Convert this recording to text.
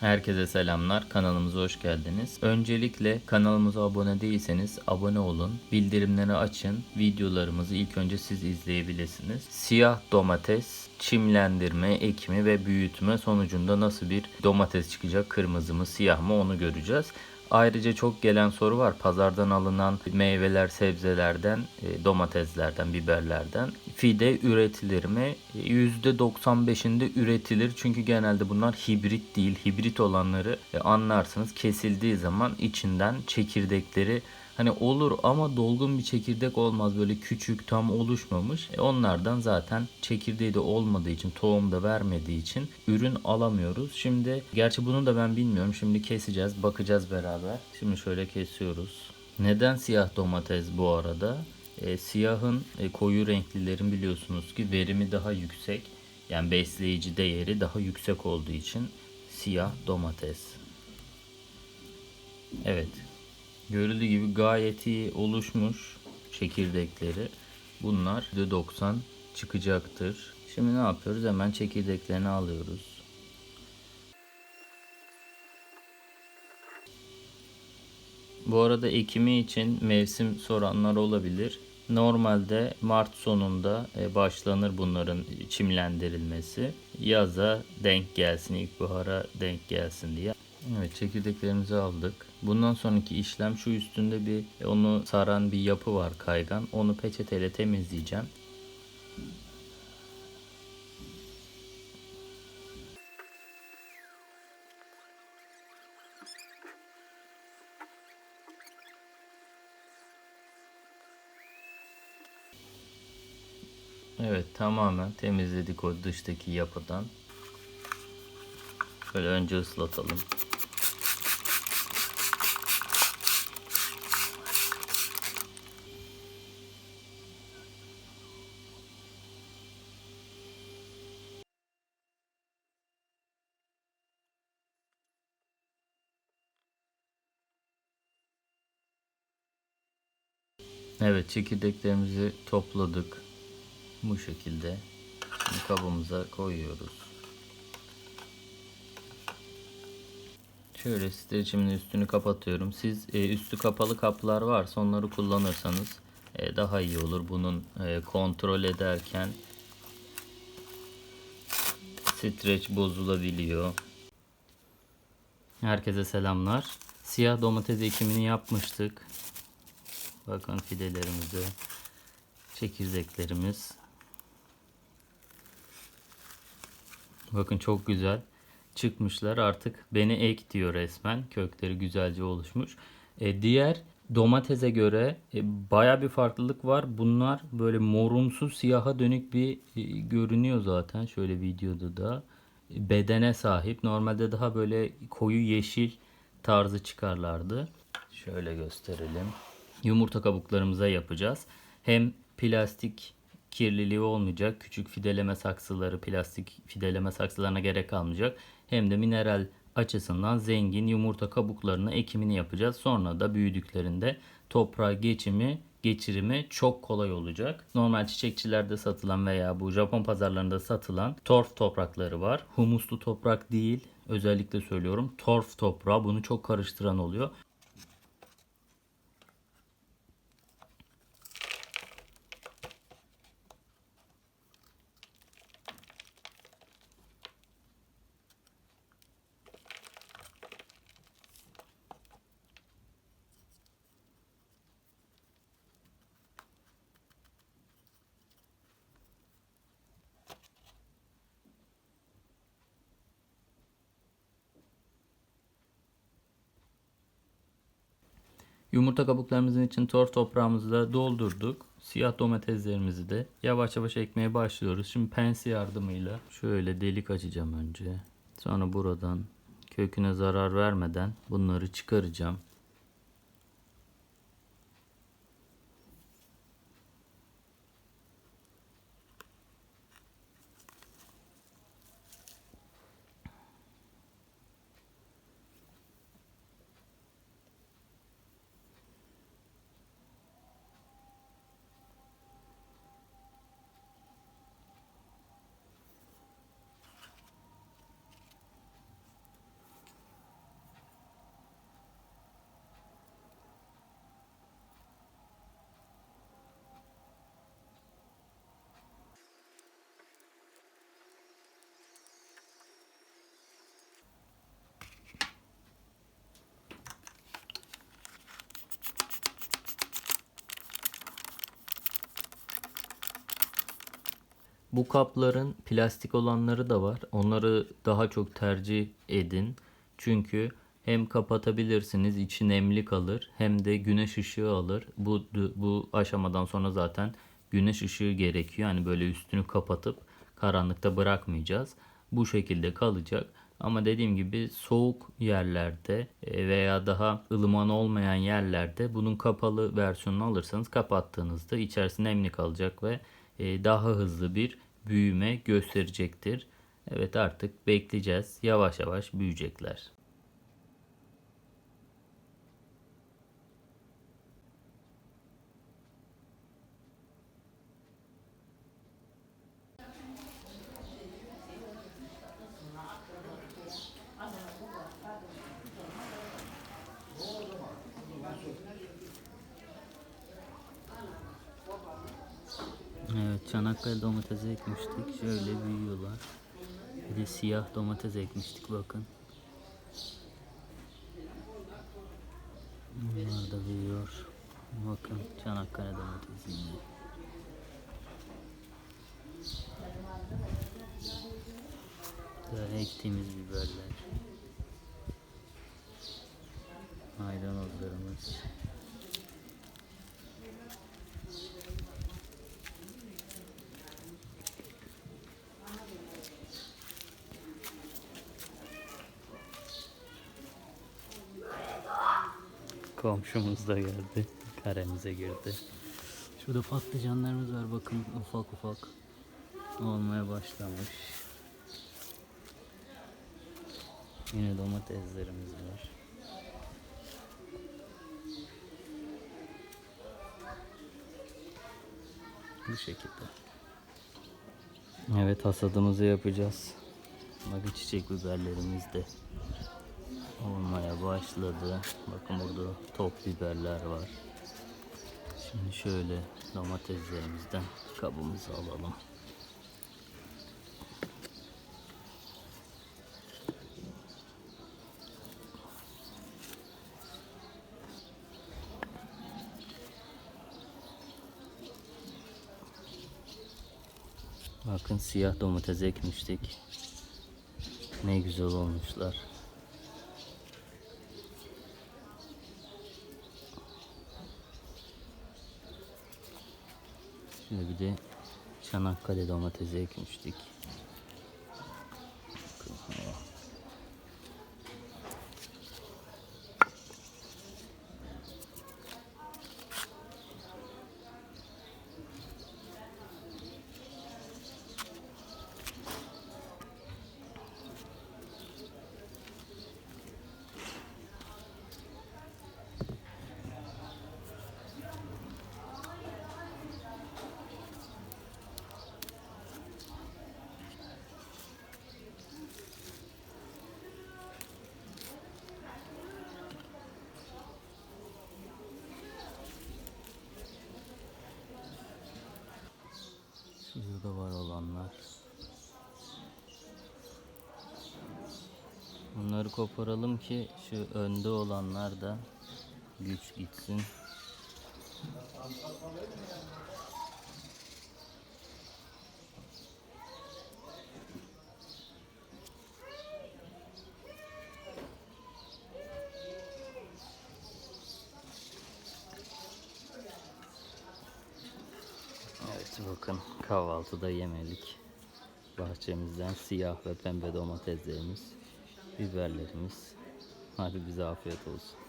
Herkese selamlar. Kanalımıza hoş geldiniz. Öncelikle kanalımıza abone değilseniz abone olun. Bildirimleri açın. Videolarımızı ilk önce siz izleyebilirsiniz. Siyah domates çimlendirme, ekimi ve büyütme sonucunda nasıl bir domates çıkacak? Kırmızı mı, siyah mı onu göreceğiz. Ayrıca çok gelen soru var. Pazardan alınan meyveler, sebzelerden, e, domateslerden, biberlerden fide üretilir mi? E, %95'inde üretilir. Çünkü genelde bunlar hibrit değil. Hibrit olanları e, anlarsınız. Kesildiği zaman içinden çekirdekleri Hani olur ama dolgun bir çekirdek olmaz böyle küçük tam oluşmamış. E onlardan zaten çekirdeği de olmadığı için tohum da vermediği için ürün alamıyoruz. Şimdi gerçi bunu da ben bilmiyorum. Şimdi keseceğiz bakacağız beraber. Şimdi şöyle kesiyoruz. Neden siyah domates bu arada? E, siyahın e, koyu renklilerin biliyorsunuz ki verimi daha yüksek. Yani besleyici değeri daha yüksek olduğu için siyah domates. Evet Görüldüğü gibi gayet iyi oluşmuş çekirdekleri. Bunlar %90 çıkacaktır. Şimdi ne yapıyoruz? Hemen çekirdeklerini alıyoruz. Bu arada ekimi için mevsim soranlar olabilir. Normalde Mart sonunda e, başlanır bunların çimlendirilmesi. Yaza denk gelsin, ilkbahara denk gelsin diye. Evet çekirdeklerimizi aldık. Bundan sonraki işlem şu üstünde bir e, onu saran bir yapı var kaygan. Onu peçeteyle temizleyeceğim. Evet tamamen temizledik o dıştaki yapıdan. Şöyle önce ıslatalım. Evet çekirdeklerimizi topladık. Bu şekilde Şimdi kabımıza koyuyoruz. Şöyle streçimin üstünü kapatıyorum. Siz e, üstü kapalı kaplar varsa onları kullanırsanız e, daha iyi olur. Bunun e, kontrol ederken streç bozulabiliyor. Herkese selamlar. Siyah domates ekimini yapmıştık. Bakın fidelerimizi, çekirdeklerimiz. Bakın çok güzel çıkmışlar. Artık beni ek diyor resmen. Kökleri güzelce oluşmuş. E, diğer domatese göre e, baya bir farklılık var. Bunlar böyle morumsu siyaha dönük bir e, görünüyor zaten. Şöyle videoda da e, bedene sahip. Normalde daha böyle koyu yeşil tarzı çıkarlardı. Şöyle gösterelim yumurta kabuklarımıza yapacağız. Hem plastik kirliliği olmayacak. Küçük fideleme saksıları, plastik fideleme saksılarına gerek kalmayacak. Hem de mineral açısından zengin yumurta kabuklarına ekimini yapacağız. Sonra da büyüdüklerinde toprağa geçimi geçirimi çok kolay olacak. Normal çiçekçilerde satılan veya bu Japon pazarlarında satılan torf toprakları var. Humuslu toprak değil. Özellikle söylüyorum. Torf toprağı bunu çok karıştıran oluyor. Yumurta kabuklarımızın için torf toprağımızı da doldurduk. Siyah domateslerimizi de yavaş yavaş ekmeye başlıyoruz. Şimdi pense yardımıyla şöyle delik açacağım önce. Sonra buradan köküne zarar vermeden bunları çıkaracağım. Bu kapların plastik olanları da var. Onları daha çok tercih edin. Çünkü hem kapatabilirsiniz, içi nemli kalır, hem de güneş ışığı alır. Bu bu aşamadan sonra zaten güneş ışığı gerekiyor. Yani böyle üstünü kapatıp karanlıkta bırakmayacağız. Bu şekilde kalacak. Ama dediğim gibi soğuk yerlerde e, veya daha ılıman olmayan yerlerde bunun kapalı versiyonunu alırsanız kapattığınızda içerisi nemli kalacak ve daha hızlı bir büyüme gösterecektir. Evet artık bekleyeceğiz. Yavaş yavaş büyüyecekler. Evet Çanakkale domatesi ekmiştik. Şöyle büyüyorlar. Bir de siyah domates ekmiştik bakın. Bunlar da büyüyor. Bakın Çanakkale domatesi yine. Ektiğimiz biberler. Komşumuz da geldi. Karemize girdi. Şurada patlıcanlarımız var bakın ufak ufak olmaya başlamış. Yine domateslerimiz var. Bu şekilde. Evet hasadımızı yapacağız. Bakın çiçek biberlerimiz de olmaya başladı. Bakın burada top biberler var. Şimdi şöyle domateslerimizden kabımızı alalım. Bakın siyah domates ekmiştik. Ne güzel olmuşlar. Şimdi bir de Çanakkale domatesi ekmiştik. Şurada var. Bunları koparalım ki şu önde olanlar da güç gitsin. Evet bakın kahvaltıda yemelik. Bahçemizden siyah ve pembe domateslerimiz, biberlerimiz. Hadi bize afiyet olsun.